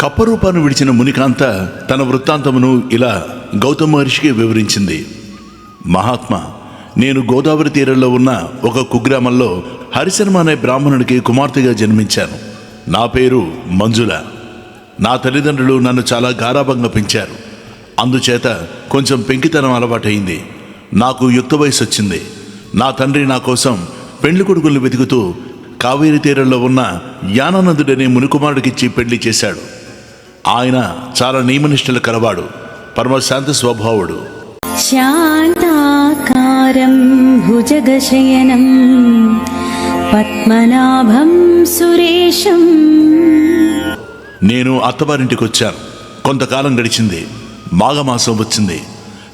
కప్పరూపాన్ని విడిచిన మునికాంత తన వృత్తాంతమును ఇలా గౌతమ మహర్షికి వివరించింది. మహాత్మా నేను గోదావరి తీరంలో ఉన్న ఒక కుగ్రామంలో హరిశర్మ అనే బ్రాహ్మణుడికి కుమార్తెగా జన్మించాను. నా పేరు మంజుల. నా తల్లిదండ్రులు నన్ను చాలా గారాభంగా పెంచారు. అందుచేత కొంచెం పెంకితనం అలవాటైంది. నాకు యుక్త వయసు వచ్చింది నా తండ్రి నా కోసం పెండ్లి కొడుకుల్ని వెతుకుతూ కావేరీ తీరంలో ఉన్న యానానందుడనే మునికుమారుడికిచ్చి పెళ్ళి చేశాడు. ఆయన చాలా నియమనిష్టలు కలవాడు పరమశాంత స్వభావుడు. శాంతాకారం భుజగశయనం పద్మనాభం సురేశం. నేను అత్తవారింటికి వచ్చాను కొంతకాలం గడిచింది. మాఘమాసం వచ్చింది.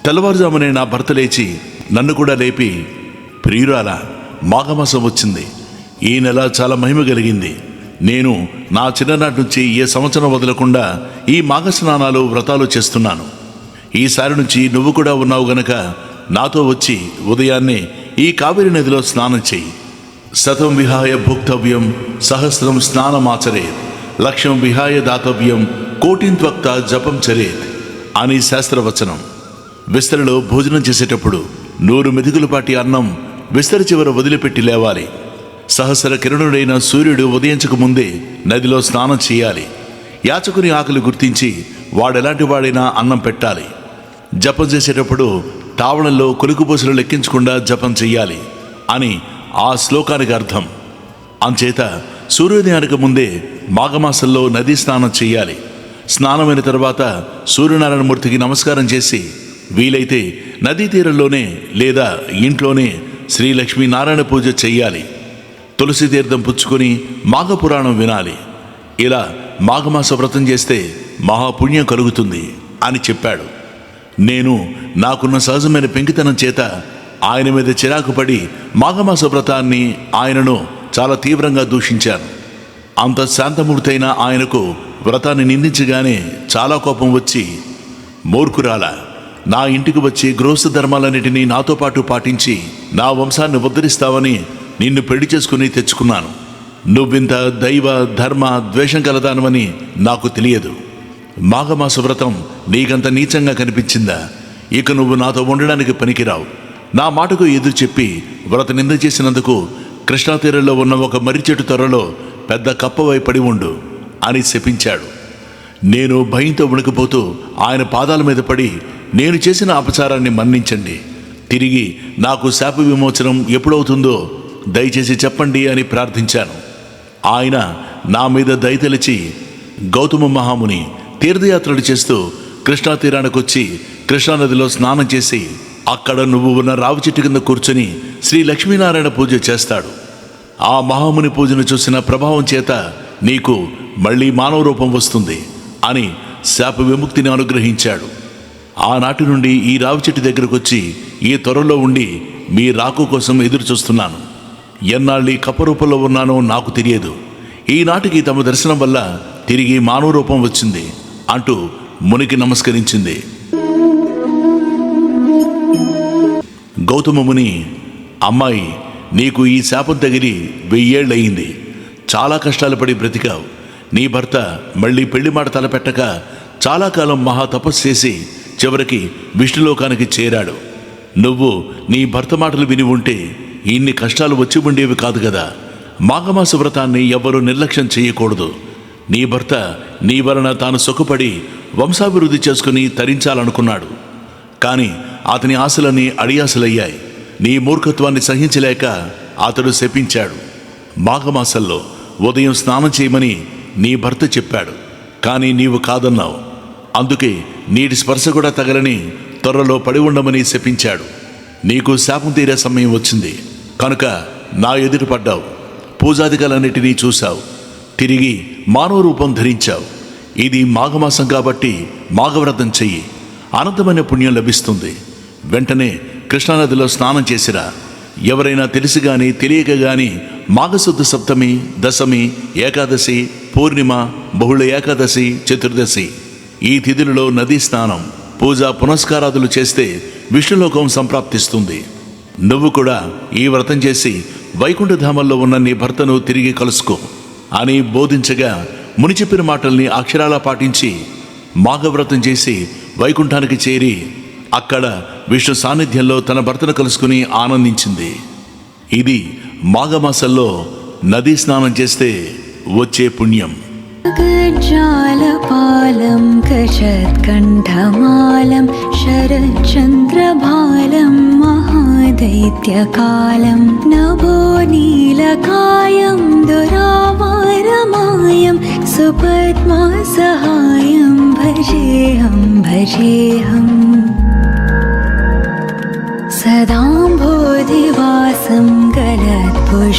తెల్లవారుజామునే నా భర్త లేచి నన్ను కూడా లేపి ప్రియురాలా మాఘమాసం వచ్చింది. ఈ నెల చాలా మహిమ కలిగింది. నేను నా చిన్ననాటి నుంచి ఏ సంవత్సరం వదలకుండా ఈ మాఘస్నానాలు వ్రతాలు చేస్తున్నాను. ఈసారి నుంచి నువ్వు కూడా ఉన్నావు గనక నాతో వచ్చి ఉదయాన్నే ఈ కావేరి నదిలో స్నానం చెయ్యి శతం విహాయ భోక్తవ్యం సహస్రం స్నానమాచరేత్. లక్ష్యం విహాయ దాతవ్యం కోటింత్వక్త జపం చరేత్ అని శాస్త్రవచనం. విస్తరిలో భోజనం చేసేటప్పుడు నూరు మెతుకుల పాటి అన్నం విస్తరి చివర వదిలిపెట్టి లేవాలి. సహస్ర కిరణుడైన సూర్యుడు ఉదయించక ముందే నదిలో స్నానం చేయాలి. యాచకుని ఆకలి గుర్తించి వాడెలాంటి వాడైనా అన్నం పెట్టాలి. జపం చేసేటప్పుడు తావణంలో కొలుకుపోసలు లెక్కించకుండా జపం చెయ్యాలి అని ఆ శ్లోకానికి అర్థం. అంచేత సూర్యోదయానికి ముందే మాఘమాసంలో నదీ స్నానం చేయాలి స్నానమైన తర్వాత సూర్యనారాయణమూర్తికి నమస్కారం చేసి వీలైతే నదీ తీరంలోనే లేదా ఇంట్లోనే శ్రీ లక్ష్మీనారాయణ పూజ చేయాలి తులసి తీర్థం పుచ్చుకొని మాఘపురాణం వినాలి. ఇలా మాఘమాస వ్రతం చేస్తే మహాపుణ్యం కలుగుతుంది అని చెప్పాడు. నేను నాకున్న సహజమైన పెంకితనం చేత ఆయన మీద చిరాకు పడి మాఘమాస వ్రతాన్ని ఆయనను చాలా తీవ్రంగా దూషించాను. అంత శాంతమూర్తైన ఆయనకు వ్రతాన్ని నిందించగానే చాలా కోపం వచ్చి మూర్ఖురాల నా ఇంటికి వచ్చి గృహస్థ ధర్మాలన్నిటినీ నాతో పాటు పాటించి నా వంశాన్ని ఉద్ధరిస్తావని నిన్ను పెళ్ళి చేసుకుని తెచ్చుకున్నాను. నువ్వింత దైవ ధర్మ ద్వేషం కలదానవని నాకు తెలియదు. మాఘమాస వ్రతం నీకంత నీచంగా కనిపించిందా? ఇక నువ్వు నాతో ఉండడానికి పనికిరావు. నా మాటకు ఎదురు చెప్పి వ్రత నింద చేసినందుకు కృష్ణాతీరంలో ఉన్న ఒక మర్రి చెట్టు త్వరలో పెద్ద కప్పవై పడి ఉండు అని శపించాడు. నేను భయంతో ఉణికిపోతూ ఆయన పాదాల మీద పడి నేను చేసిన అపచారాన్ని మన్నించండి. తిరిగి నాకు శాప విమోచనం ఎప్పుడవుతుందో దయచేసి చెప్పండి అని ప్రార్థించాను. ఆయన నా మీద దయతలిచి గౌతమ మహాముని తీర్థయాత్రలు చేస్తూ కృష్ణా తీరానికి వచ్చి కృష్ణానదిలో స్నానం చేసి అక్కడ నువ్వు ఉన్న రావి చెట్టు కింద కూర్చుని శ్రీ లక్ష్మీనారాయణ పూజ చేస్తాడు. ఆ మహాముని పూజను చూసిన ప్రభావం చేత నీకు మళ్ళీ మానవ రూపం వస్తుంది అని శాప విముక్తిని అనుగ్రహించాడు. ఆనాటి నుండి ఈ రావి చెట్టు దగ్గరకు వచ్చి ఈ త్వరలో ఉండి మీ రాకు కోసం ఎదురు చూస్తున్నాను ఎన్నాళ్ళు ఈ కప్పరూపంలో ఉన్నానో నాకు తెలియదు. ఈనాటికి తమ దర్శనం వల్ల తిరిగి మానవ రూపం వచ్చింది అంటూ మునికి నమస్కరించింది. గౌతమ ముని అమ్మాయి నీకు ఈ శాపం తగిలి వెయ్యేళ్ళయింది. చాలా కష్టాలు పడి బ్రతికావు. నీ భర్త మళ్ళీ పెళ్ళి మాట తలపెట్టక చాలా కాలం మహా తపస్సు చేసి చివరికి విష్ణులోకానికి చేరాడు. నువ్వు నీ భర్త మాటలు విని ఉంటే ఇన్ని కష్టాలు వచ్చి ఉండేవి కాదు కదా. మాఘమాస వ్రతాన్ని ఎవ్వరూ నిర్లక్ష్యం చేయకూడదు. నీ భర్త నీ వలన తాను సుఖపడి వంశాభివృద్ధి చేసుకుని తరించాలనుకున్నాడు. కానీ అతని ఆశలన్నీ అడియాసలయ్యాయి నీ మూర్ఖత్వాన్ని సహించలేక అతడు శపించాడు. మాఘమాసంలో ఉదయం స్నానం చేయమని నీ భర్త చెప్పాడు. కానీ నీవు కాదన్నావు. అందుకే నీటి స్పర్శ కూడా తగలని త్వరలో పడి ఉండమని శపించాడు. నీకు శాపం తీరే సమయం వచ్చింది. కనుక నా ఎదురు పడ్డావు. పూజాదికలన్నిటినీ చూశావు. తిరిగి మానవ రూపం ధరించావు. ఇది మాఘమాసం కాబట్టి మాఘవ్రతం చెయ్యి. అనంతమైన పుణ్యం లభిస్తుంది. వెంటనే కృష్ణానదిలో స్నానం చేసిరా. ఎవరైనా తెలిసి గాని తెలియక గాని మాఘశుద్ధ సప్తమి దశమి ఏకాదశి పూర్ణిమ బహుళ ఏకాదశి చతుర్దశి ఈ తిథులలో నదీ స్నానం పూజ పునస్కారాదులు చేస్తే విష్ణులోకం సంప్రాప్తిస్తుంది. నువ్వు కూడా ఈ వ్రతం చేసి వైకుంఠధామంలో ఉన్న నీ భర్తను తిరిగి కలుసుకో. అని బోధించగా ముని చెప్పిన మాటల్ని అక్షరాలా పాటించి మాఘవ్రతం చేసి వైకుంఠానికి చేరి అక్కడ విష్ణు సాన్నిధ్యంలో తన భర్తను కలుసుకుని ఆనందించింది. ఇది మాఘమాసంలో నదీ స్నానం చేస్తే వచ్చే పుణ్యం. జాలపాలం కషత్కంఠం महादैत्यकालं नभो नीलकायं दुरावारमायं सुपद्मासहायं भजेऽहं भजेऽहम् सदाम्भोधिवासं गलत्पुष्पहासं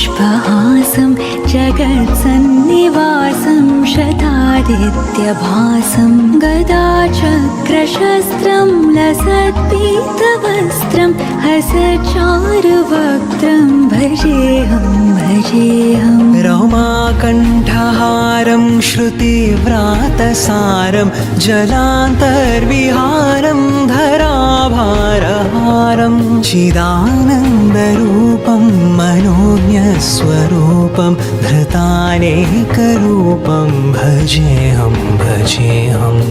जगत्सन्निवासं शतादित्यभासं गदाचक्रशस्त्रं लसत्पीतवस्त्रं हसचारुवक्त्रं भजेऽहं भजेऽहम् रमाकण्ठहारं श्रुतिव्रातसारं जलान्तर्विहारं धराभारहारं चिदानन्दरूपं मनोज्ञस्वरूपं धृतानेकरूपं भजेऽहं भजेऽहम्